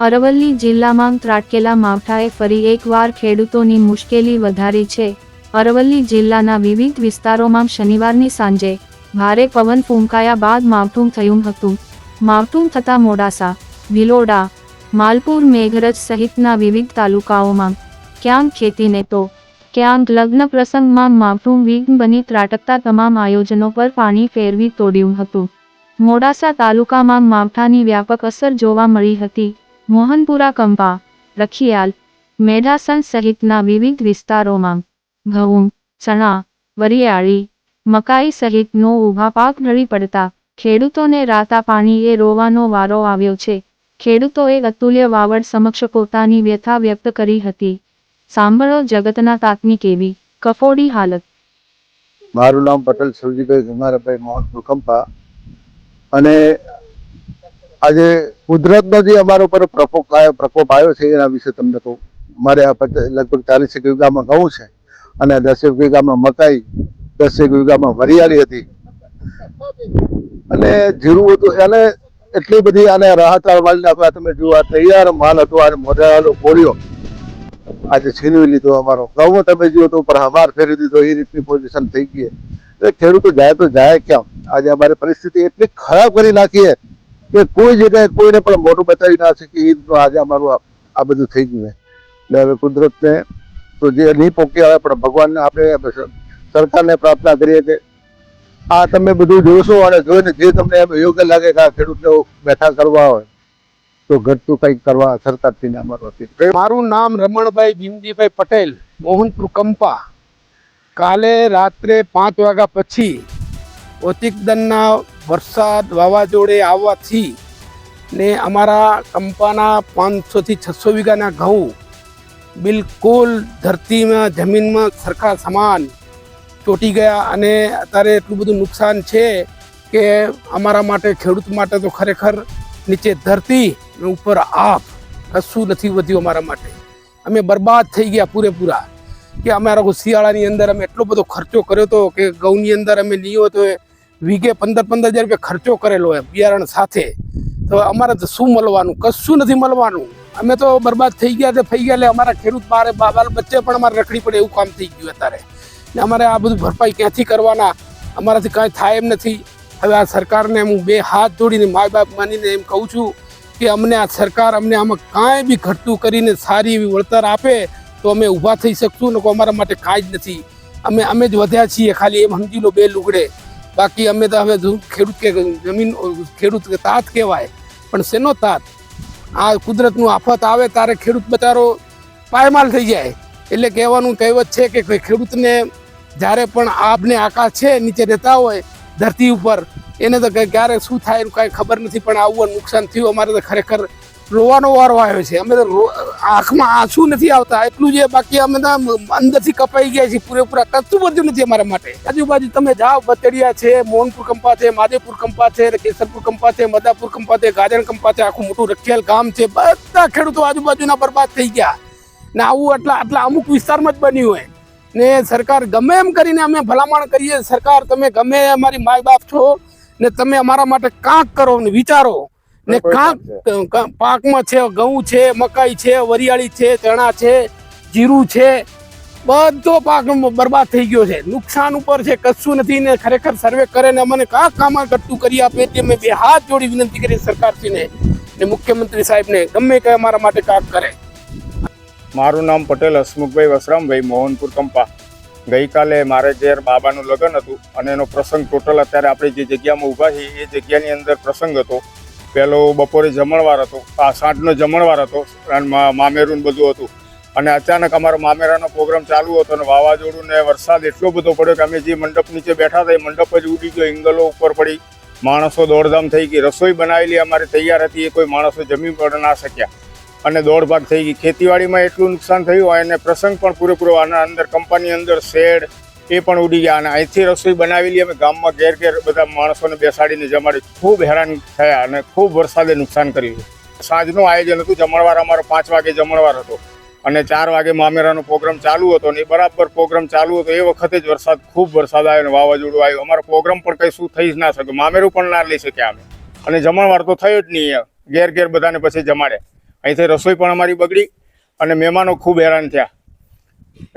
અરવલ્લી જિલ્લામાં ત્રાટકેલા માવઠાએ ફરી એકવાર ખેડૂતોની મુશ્કેલી વધારી છે. અરવલ્લી જિલ્લાના વિવિધ વિસ્તારોમાં શનિવારની સાંજે ભારે પવન ફૂંકાયા બાદ માવઠું થયું હતું. માવઠું થતાં મોડાસા ભિલોડા માલપુર, મેઘરજ સહિતના વિવિધ તાલુકાઓમાં ક્યાંક ખેતીને તો ક્યાંક લગ્ન પ્રસંગમાં માવઠું વિઘ્ન બની ત્રાટકતા તમામ આયોજનો પર પાણી ફેરવી તોડ્યું હતું. મોડાસા તાલુકામાં માવઠાની વ્યાપક અસર જોવા મળી હતી. મોહનપુરા કંપા, રખિયાલ મેઢાસણ સહિતના વિવિધ વિસ્તારોમાં ઘઉં, ચણા, વરિયાળી, મકાઈ સહિતનો ઊભા પાક ઢળી પડતા ખેડૂતોને રાતા પાણીએ રોવાનો વારો આવ્યો છે. ખેડૂતોએ અતુલ્ય વાવડ સમક્ષ પોતાની વ્યથા વ્યક્ત કરી હતી. સાંભળો જગતના તાતની કેવી કફોડી હાલત. મારું નામ પટેલ શિવજીભાઈ ગંગારાભાઈ મોહનપુર કંપા અને આજે કુદરતનો જે અમારા ઉપર પ્રકોપ પ્રકોપ આવ્યો છે, એના વિશે તમને કહું. મારે આ ચાલીસ લગભગ ચાલીસેક વીઘામાં ઘઉં છે અને દસેક વીઘામાં મકાઈ, દસેક વીઘામાં વરિયાળી હતી. અને જીરું હતું, અને એટલી બધી આને રાહત વાળી તમે જુઓ, આ તૈયાર માલ હતો, આ મોઢાવાળો કોળિયો આજે છીનવી લીધો અમારો. ઘઉં તમે જુઓ તો ઉપર હમાર ફેરવી દીધો, એ રીતની પોઝિશન થઈ ગઈ એટલે ખેડૂતો જાય તો જાય ક્યાં? આજે અમારી પરિસ્થિતિ એટલી ખરાબ કરી નાખી છે. કે કોઈ જગ્યાએ કોઈને પણ મોટું બતાવી ના શકે એ આજે અમારું આ- બધું થઈ ગયું એટલે હવે કુદરતને તો જે નહીં પોકી આવે પણ ભગવાનને આપણે સરકારને પ્રાર્થના કરીએ કે આ તમે બધું જોશો અને જોઈને જે તમને એમ યોગ્ય લાગે કે આ ખેડૂતને બેઠા કરવા હોય, તો ઘટતું કંઈક કરવા સરકારથી અમારું હતી મારું નામ રમણભાઈ ભીમજીભાઈ પટેલ, મોહનપુર કંપા. કાલે રાત્રે પાંચ વાગ્યા પછી, ઓતિકદનના વરસાદ વાવાઝોડે આવવાથી ને અમારા કંપાના પાંચસોથી છસો વીઘાના ઘઉં બિલકુલ ધરતીમાં, જમીનમાં સરખા સમાન ચોટી ગયા અને અત્યારે એટલું બધું નુકસાન છે કે અમારા માટે, ખેડૂત માટે તો ખરેખર નીચે ધરતી ઉપર આપ કશું નથી વધ્યું અમારા માટે. અમે બરબાદ થઈ ગયા પૂરેપૂરા. કે અમારા શિયાળાની અંદર અમે એટલો બધો ખર્ચો કર્યો હતો કે ઘઉંની અંદર અમે લીયો તો એ વીઘે પંદર પંદર હજાર રૂપિયા ખર્ચો કરેલો એમ બિયારણ સાથે. તો અમારે તો શું મળવાનું? કશું નથી મળવાનું. અમે તો બરબાદ થઈ ગયા તે થઈ ગયા એટલે અમારા ખેડૂત મારે બા- બાલ બચ્ચે પણ અમારે રખડી પડે એવું કામ થઈ ગયું અત્યારે. ને અમારે આ બધું ભરપાઈ ક્યાંથી કરવાના? અમારાથી કાંઈ થાય એમ નથી. હવે આ સરકારને હું બે હાથ જોડીને મા બાપ માનીને એમ કહું છું કે અમને આ સરકાર અમને આમાં કાંઈ બી ઘટતું કરીને સારી એવી વળતર આપે તો અમે ઊભા થઈ શકશું ને અમારા માટે કાંઈ જ નથી. અમે અમે જ વધ્યા છીએ ખાલી એમ સમજી લો બે લુગડે. બાકી અમે તો હવે ખેડૂત કે જમીન ખેડૂત કે તાત કહેવાય. પણ શેનો તાત? આ કુદરતનું આફત આવે ત્યારે ખેડૂત બચારો પાયમાલ થઈ જાય. એટલે કહેવાનું કહેવત છે કે ખેડૂતને જ્યારે પણ આપને આકાશ છે, નીચે રહેતા હોય, ધરતી ઉપર, એને તો ક્યારે શું થાય એનું કાંઈ ખબર નથી, પણ આવું નુકસાન થયું, અમારે તો ખરેખર રોવાનો વારો આવ્યો છે. અમે તો આંખમાં આંસુ નથી આવતા. એટલું જે બાકી અમે તો અંદરથી કપાઈ ગયા છીએ, પૂરેપૂરા કશું બધું નથી અમારા માટે. આજુબાજુ તમે જાઓ, બતડિયા છે, મોહનપુર કંપા છે, માધેપુર કંપા છે કેસરપુર કંપા છે મદાપુર કંપા છે ગાજણ કંપા છે, આખું મોટું રખિયાલ ગામ છે. બધા ખેડૂતો આજુબાજુના બરબાદ થઈ ગયા. ને આવું આટલા આટલા અમુક વિસ્તારમાં જ બન્યું હોય. ને સરકાર ગમે એમ કરીને અમે ભલામણ કરીએ. સરકાર, તમે ગમે અમારી માય બાપ છો, ને તમે અમારા માટે કાંક કરો ને વિચારો. ને કાંક પાકમાં છે ઘઉં છે મકાઈ છે વરિયાળી છે ચણા છે જીરું છે બધો પાક બરબાદ થઈ ગયો છે. નુકસાન ઉપર છે કશું નથી ને ખરેખર સર્વે કરે ને અમને કાંક કામ કરતું કરી આપે તે અમે બે હાથ જોડી વિનંતી કરી સરકારશ્રીને ને મુખ્યમંત્રી સાહેબને ગમે તે અમારા માટે કાંક કરે. મારું નામ પટેલ હસમુખભાઈ વસરામભાઈ મોહનપુર કંપા. ગઈકાલે મારે ઘેર બાબાનું લગ્ન હતું અને એનો પ્રસંગ ટોટલ અત્યારે આપણે જે જગ્યામાં ઊભા છીએ એ જગ્યાની અંદર પ્રસંગ હતો. પહેલો બપોરે જમણવાર હતો. આ સાંજનો જમણવાર હતો. મામેરું બધું હતું. અને અચાનક અમારો મામેરાનો પ્રોગ્રામ ચાલુ હતો અને વાવાઝોડું ને વરસાદ એટલો બધો પડ્યો કે અમે જે મંડપ નીચે બેઠા હતા એ મંડપ જ ઉડી ગયો. એંગલો ઉપર પડી. માણસો દોડધામ થઈ ગઈ. રસોઈ બનાવેલી અમારે તૈયાર હતી. એ કોઈ માણસો જમી પર ના શક્યા. અને દોડભાગ થઈ ગઈ. ખેતીવાડીમાં એટલું નુકસાન થયું. અને પ્રસંગ પણ પૂરેપૂરો આના અંદર, કંપની અંદર, શેડ એ પણ ઉડી ગયા અને અહીંથી રસોઈ બનાવેલી અમે ગામમાં ઘેર ઘેર બધા માણસોને બેસાડીને જમાડી ખૂબ હેરાન થયા અને ખૂબ વરસાદે નુકસાન કર્યું સાંજનું આયોજન હતું, જમણવાર અમારો પાંચ વાગે જમણવાર હતો અને ચાર વાગે મામેરાનો પ્રોગ્રામ ચાલુ હતો ને એ બરાબર પ્રોગ્રામ ચાલુ હતો. એ વખતે જ વરસાદ, ખૂબ વરસાદ આવ્યો અને વાવાઝોડું આવ્યું. અમારો પ્રોગ્રામ પણ કંઈ શું થઈ જ ના શક્યો મામેરું પણ ના લઈ શક્યા અમે. અને જમણવાર તો થયો જ નહીં ઘેર ઘેર બધાને પછી જમાડે અહીંથી રસોઈ પણ અમારી બગડી અને મહેમાનો ખૂબ હેરાન થયા.